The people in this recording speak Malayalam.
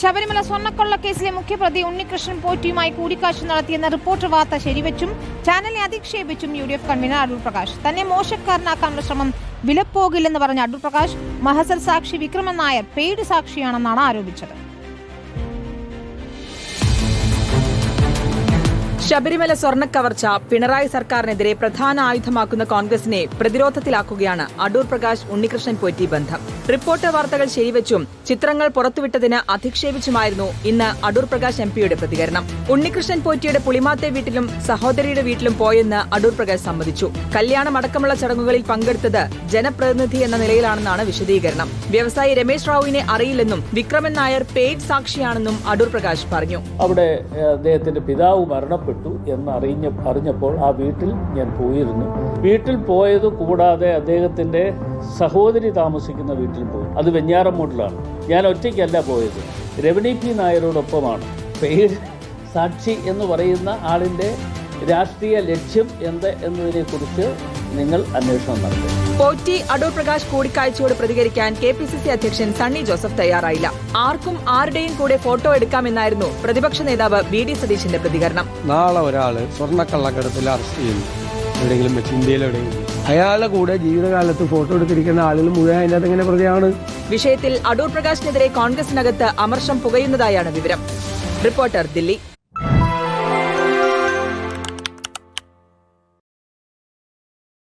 ശബരിമല സ്വർണക്കൊള്ള കേസിലെ മുഖ്യപ്രതി ഉണ്ണികൃഷ്ണൻ പോറ്റിയുമായി കൂടിക്കാഴ്ച നടത്തിയെന്ന റിപ്പോർട്ട് വാർത്ത ശരിവെച്ചും ചാനലിനെ അധിക്ഷേപിച്ചും U D F convener Adoor Prakash. തന്നെ മോശക്കാരനാക്കാനുള്ള ശ്രമം വിലപ്പോകില്ലെന്ന് പറഞ്ഞ അടൂർ പ്രകാശ് മഹസർ സാക്ഷി വിക്രമൻ നായർ പെയ്ഡ് സാക്ഷിയാണെന്നാണ് ആരോപിച്ചത്. ശബരിമല സ്വർണക്കവർച്ച പിണറായി സർക്കാരിനെതിരെ പ്രധാന ആയുധമാക്കുന്ന കോൺഗ്രസിനെ പ്രതിരോധത്തിലാക്കുകയാണ് അടൂർ പ്രകാശ് ഉണ്ണികൃഷ്ണൻ പോറ്റി ബന്ധം. റിപ്പോർട്ടർ വാർത്തകൾ ശരിവെച്ചും ചിത്രങ്ങൾ പുറത്തുവിട്ടതിന് അധിക്ഷേപിച്ചുമായിരുന്നു ഇന്ന് അടൂർ പ്രകാശ് എം പിയുടെ പ്രതികരണം. ഉണ്ണികൃഷ്ണൻ പോറ്റിയുടെ പുളിമാത്തെ വീട്ടിലും സഹോദരിയുടെ വീട്ടിലും പോയെന്ന് അടൂർ പ്രകാശ് സമ്മതിച്ചു. കല്യാണമടക്കമുള്ള ചടങ്ങുകളിൽ പങ്കെടുത്തത് ജനപ്രതിനിധി എന്ന നിലയിലാണെന്നാണ് വിശദീകരണം. വ്യവസായി രമേശ് റാവുവിനെ അറിയില്ലെന്നും വിക്രമൻ നായർ പെയ്ഡ് സാക്ഷിയാണെന്നും അടൂർ പ്രകാശ് പറഞ്ഞു. അവിടെ അദ്ദേഹത്തിന്റെ പിതാവ് മരണപ്പെട്ടു എന്ന് അറിഞ്ഞ അറിഞ്ഞപ്പോൾ ആ വീട്ടിൽ ഞാൻ പോയിരുന്നു. വീട്ടിൽ പോയത് കൂടാതെ അദ്ദേഹത്തിന്റെ സഹോദരി താമസിക്കുന്ന വീട്ടിൽ പോയി. അത് വെഞ്ഞാറമൂട്ടിലാണ് ഞാൻ ഒറ്റയ്ക്കല്ല പോയത്. രവണി പി. നായരോടൊപ്പമാണ്. പെയ്ഡ് സാക്ഷി എന്ന് പറയുന്ന ആളിന്റെ രാഷ്ട്രീയ ലക്ഷ്യം എന്ത് എന്നതിനെക്കുറിച്ച് നിങ്ങൾ അന്വേഷണം നടത്തും. പോറ്റി അടൂർ പ്രകാശ് കൂടിക്കാഴ്ചയോട് പ്രതികരിക്കാൻ കെ പി സി സി അധ്യക്ഷൻ സണ്ണി ജോസഫ് തയ്യാറായില്ല. ആർക്കും ആരുടെയും കൂടെ ഫോട്ടോ എടുക്കാമെന്നായിരുന്നു പ്രതിപക്ഷ നേതാവ് വി ഡി സതീശന്റെ പ്രതികരണം. നാളെ ഒരാൾ സ്വർണക്കള്ളക്കടത്തിൽ അറസ്റ്റ് ചെയ്യുന്നു. എവിടെയെങ്കിലും വെച്ച് ഇന്ത്യയിൽ എവിടെയെങ്കിലും അയാളുടെ കൂടെ ജീവിതകാലത്ത് ഫോട്ടോ എടുത്തിരിക്കുന്ന ആളുകൾ മുഴുവൻ അതിനകത്ത് എങ്ങനെ പ്രതിയാണ്? വിഷയത്തിൽ അടൂർ പ്രകാശിനെതിരെ കോൺഗ്രസിനകത്ത് അമർഷം പുകയുന്നതായാണ് വിവരം. റിപ്പോർട്ടർ ദില്ലി.